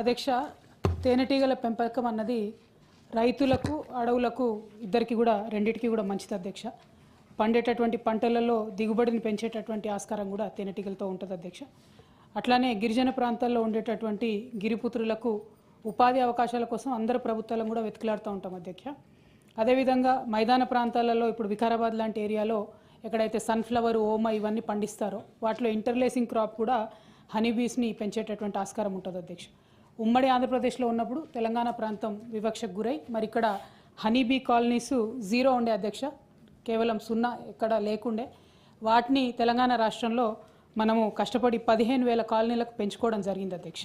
అధ్యక్ష తేనెటీగల పెంపకం అన్నది రైతులకు అడవులకు ఇద్దరికి కూడా రెండిటికి కూడా మంచిది అధ్యక్ష. పండేటటువంటి పంటలలో దిగుబడిని పెంచేటటువంటి ఆస్కారం కూడా తేనెటీగలతో ఉంటుంది అధ్యక్ష. అట్లానే గిరిజన ప్రాంతాల్లో ఉండేటటువంటి గిరిపుత్రులకు ఉపాధి అవకాశాల కోసం అందరు ప్రభుత్వాలను కూడా వెతుకులాడుతూ ఉంటాం అధ్యక్ష. అదేవిధంగా మైదాన ప్రాంతాలలో ఇప్పుడు వికారాబాద్ లాంటి ఏరియాలో ఎక్కడైతే సన్ఫ్లవర్ ఓమ ఇవన్నీ పండిస్తారో వాటిలో ఇంటర్లేసింగ్ క్రాప్ కూడా హనీబీస్ని పెంచేటటువంటి ఆస్కారం ఉంటుంది అధ్యక్ష. ఉమ్మడి ఆంధ్రప్రదేశ్లో ఉన్నప్పుడు తెలంగాణ ప్రాంతం వివక్షకు గురై మరి ఇక్కడ హనీబీ కాలనీస్ జీరో ఉండే అధ్యక్ష కేవలం సున్నా ఎక్కడ లేకుండే. వాటిని తెలంగాణ రాష్ట్రంలో మనము కష్టపడి పదిహేను వేల కాలనీలకు పెంచుకోవడం జరిగింది అధ్యక్ష.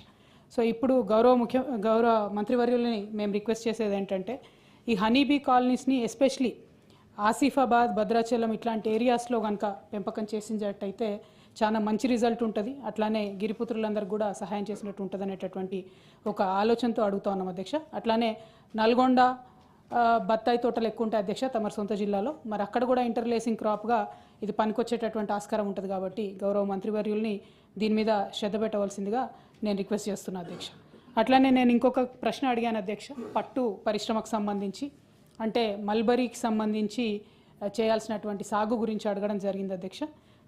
సో ఇప్పుడు గౌరవ ముఖ్య గౌరవ మంత్రివర్యులని మేము రిక్వెస్ట్ చేసేది ఏంటంటే ఈ హనీబీ కాలనీస్ని ఎస్పెషలీ ఆసిఫాబాద్ భద్రాచలం ఇట్లాంటి ఏరియాస్లో కనుక పెంపకం చేసినట్టయితే చాలా మంచి రిజల్ట్ ఉంటుంది. అట్లానే గిరిపుత్రులందరికీ కూడా సహాయం చేసినట్టు ఉంటుంది అనేటటువంటి ఒక ఆలోచనతో అడుగుతా ఉన్నాం అధ్యక్ష. అట్లానే నల్గొండ బత్తాయి తోటలు ఎక్కువ ఉంటాయి అధ్యక్ష తమ సొంత జిల్లాలో. మరి అక్కడ కూడా ఇంటర్లేసింగ్ క్రాప్గా ఇది పనికొచ్చేటటువంటి ఆస్కారం ఉంటుంది కాబట్టి గౌరవ మంత్రివర్యుల్ని దీని మీద శ్రద్ధ పెట్టవలసిందిగా నేను రిక్వెస్ట్ చేస్తున్నా అధ్యక్ష. అట్లానే నేను ఇంకొక ప్రశ్న అడిగాను అధ్యక్ష. పట్టు పరిశ్రమకు సంబంధించి అంటే మల్బరీకి సంబంధించి చేయాల్సినటువంటి సాగు గురించి అడగడం జరిగింది అధ్యక్ష.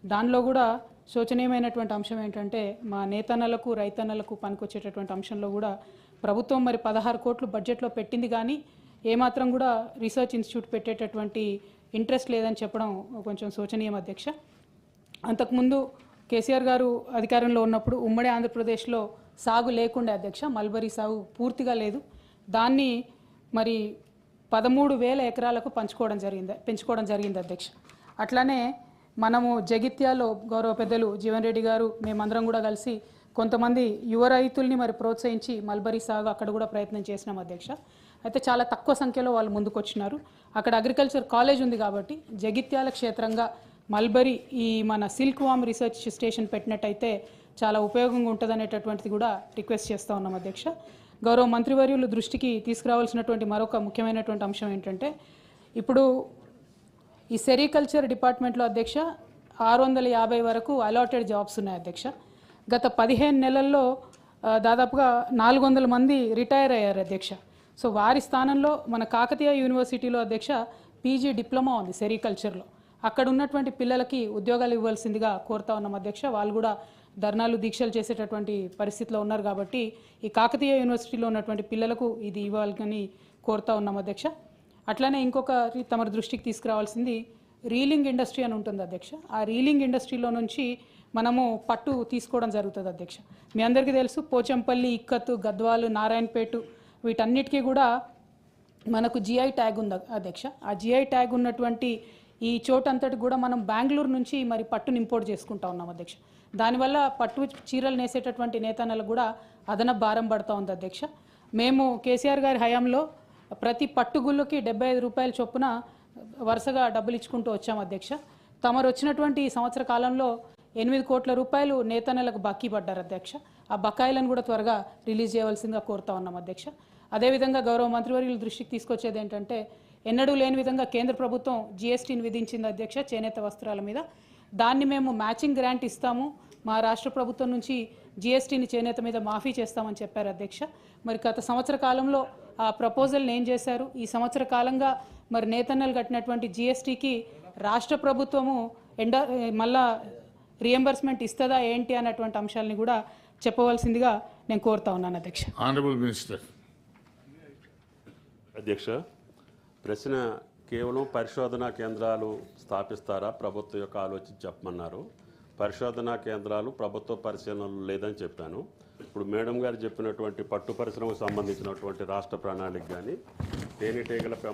దానిలో కూడా శోచనీయమైనటువంటి అంశం ఏంటంటే మా నేతన్నలకు రైతన్నలకు పనికొచ్చేటటువంటి అంశంలో కూడా ప్రభుత్వం మరి పదహారు కోట్లు బడ్జెట్లో పెట్టింది కానీ ఏమాత్రం కూడా రీసెర్చ్ ఇన్స్టిట్యూట్ పెట్టేటటువంటి ఇంట్రెస్ట్ లేదని చెప్పడం కొంచెం శోచనీయం అధ్యక్ష. అంతకుముందు కేసీఆర్ గారు అధికారంలో ఉన్నప్పుడు ఉమ్మడి ఆంధ్రప్రదేశ్లో సాగు లేకుండే అధ్యక్ష మల్బరీ సాగు పూర్తిగా లేదు. దాన్ని మరి పదమూడు వేల ఎకరాలకు పంచుకోవడం జరిగింది పెంచుకోవడం జరిగింది అధ్యక్ష. అట్లానే మనము జగిత్యాలో గౌరవ పెద్దలు జీవన్ రెడ్డి గారు మేమందరం కూడా కలిసి కొంతమంది యువ రైతుల్ని మరి ప్రోత్సహించి మల్బరీ సాగు అక్కడ కూడా ప్రయత్నం చేసినాం అధ్యక్ష. అయితే చాలా తక్కువ సంఖ్యలో వాళ్ళు ముందుకొచ్చినారు. అక్కడ అగ్రికల్చర్ కాలేజ్ ఉంది కాబట్టి జగిత్యాల క్షేత్రంగా మల్బరీ ఈ మన సిల్క్ వామ్ రీసెర్చ్ స్టేషన్ పెట్టినట్టయితే చాలా ఉపయోగంగా ఉంటుంది అనేటటువంటిది కూడా రిక్వెస్ట్ చేస్తూ ఉన్నాం అధ్యక్ష. గౌరవ మంత్రివర్యులు దృష్టికి తీసుకురావాల్సినటువంటి మరొక ముఖ్యమైనటువంటి అంశం ఏంటంటే ఇప్పుడు ఈ సెరికల్చర్ డిపార్ట్మెంట్లో అధ్యక్ష ఆరు వందల యాభై వరకు అలాటెడ్ జాబ్స్ ఉన్నాయి అధ్యక్ష. గత పదిహేను నెలల్లో దాదాపుగా నాలుగు వందల మంది రిటైర్ అయ్యారు అధ్యక్ష. సో వారి స్థానంలో మన కాకతీయ యూనివర్సిటీలో అధ్యక్ష పీజీ డిప్లొమా ఉంది సెరికల్చర్లో. అక్కడ ఉన్నటువంటి పిల్లలకి ఉద్యోగాలు ఇవ్వాల్సిందిగా కోరుతా ఉన్నాం అధ్యక్ష. వాళ్ళు కూడా ధర్నాలు దీక్షలు చేసేటటువంటి పరిస్థితిలో ఉన్నారు కాబట్టి ఈ కాకతీయ యూనివర్సిటీలో ఉన్నటువంటి పిల్లలకు ఇది ఇవ్వాలని కోరుతా ఉన్నాం అధ్యక్ష. అట్లానే ఇంకొకరి తమ దృష్టికి తీసుకురావాల్సింది రీలింగ్ ఇండస్ట్రీ అని ఉంటుంది అధ్యక్ష. ఆ రీలింగ్ ఇండస్ట్రీలో నుంచి మనము పట్టు తీసుకోవడం జరుగుతుంది అధ్యక్ష. మీ అందరికీ తెలుసు పోచంపల్లి ఇక్కత్తు గద్వాలు నారాయణపేట వీటన్నిటికీ కూడా మనకు జిఐ ట్యాగ్ ఉంది అధ్యక్ష. ఆ జిఐ ట్యాగ్ ఉన్నటువంటి ఈ చోటంతటి కూడా మనం బెంగళూరు నుంచి మరి పట్టుని ఇంపోర్ట్ చేసుకుంటా ఉన్నాం అధ్యక్ష. దానివల్ల పట్టు చీరలు నేసేటటువంటి నేతనలు కూడా అదనపు భారం పడుతూ ఉంది అధ్యక్ష. మేము కేసీఆర్ గారి హయాంలో ప్రతి పట్టుగుళ్ళకి డెబ్బై ఐదు రూపాయల చొప్పున వరుసగా డబ్బులు ఇచ్చుకుంటూ వచ్చాం అధ్యక్ష. తమరు వచ్చినటువంటి ఈ సంవత్సర కాలంలో ఎనిమిది కోట్ల రూపాయలు నేతన్నలకు బాకీ పడ్డారు అధ్యక్ష. ఆ బకాయిలను కూడా త్వరగా రిలీజ్ చేయవలసిందిగా కోరుతా ఉన్నాం అధ్యక్ష. అదేవిధంగా గౌరవ మంత్రివర్యుల దృష్టికి తీసుకొచ్చేది ఏంటంటే ఎన్నడూ లేని విధంగా కేంద్ర ప్రభుత్వం జీఎస్టీని విధించింది అధ్యక్ష చేనేత వస్త్రాల మీద. దాన్ని మేము మ్యాచింగ్ గ్రాంట్ ఇస్తాము. మా రాష్ట్ర ప్రభుత్వం నుంచి జీఎస్టీని చేనేత మీద మాఫీ చేస్తామని చెప్పారు అధ్యక్ష. మరి గత సంవత్సర కాలంలో ఆ ప్రపోజల్ని ఏం చేశారు? ఈ సంవత్సర కాలంగా మరి నేతన్నలు కట్టినటువంటి జీఎస్టీకి రాష్ట్ర ప్రభుత్వము ఎండ మళ్ళా రియంబర్స్మెంట్ ఇస్తుందా ఏంటి అన్నటువంటి అంశాలని కూడా చెప్పవలసిందిగా నేను కోరుతా ఉన్నాను అధ్యక్ష. Honorable Minister. అధ్యక్ష ప్రశ్న కేవలం పరిశోధనా కేంద్రాలు స్థాపిస్తారా? ప్రభుత్వం యొక్క ఆలోచన చెప్పమన్నారు. పరిశోధనా కేంద్రాలు ప్రభుత్వ పరిశీలనలు లేదని చెప్పాను. ఇప్పుడు మేడం గారు చెప్పినటువంటి పట్టు పరిశ్రమకు సంబంధించినటువంటి రాష్ట్ర ప్రణాళిక కానీ తేనెటీగల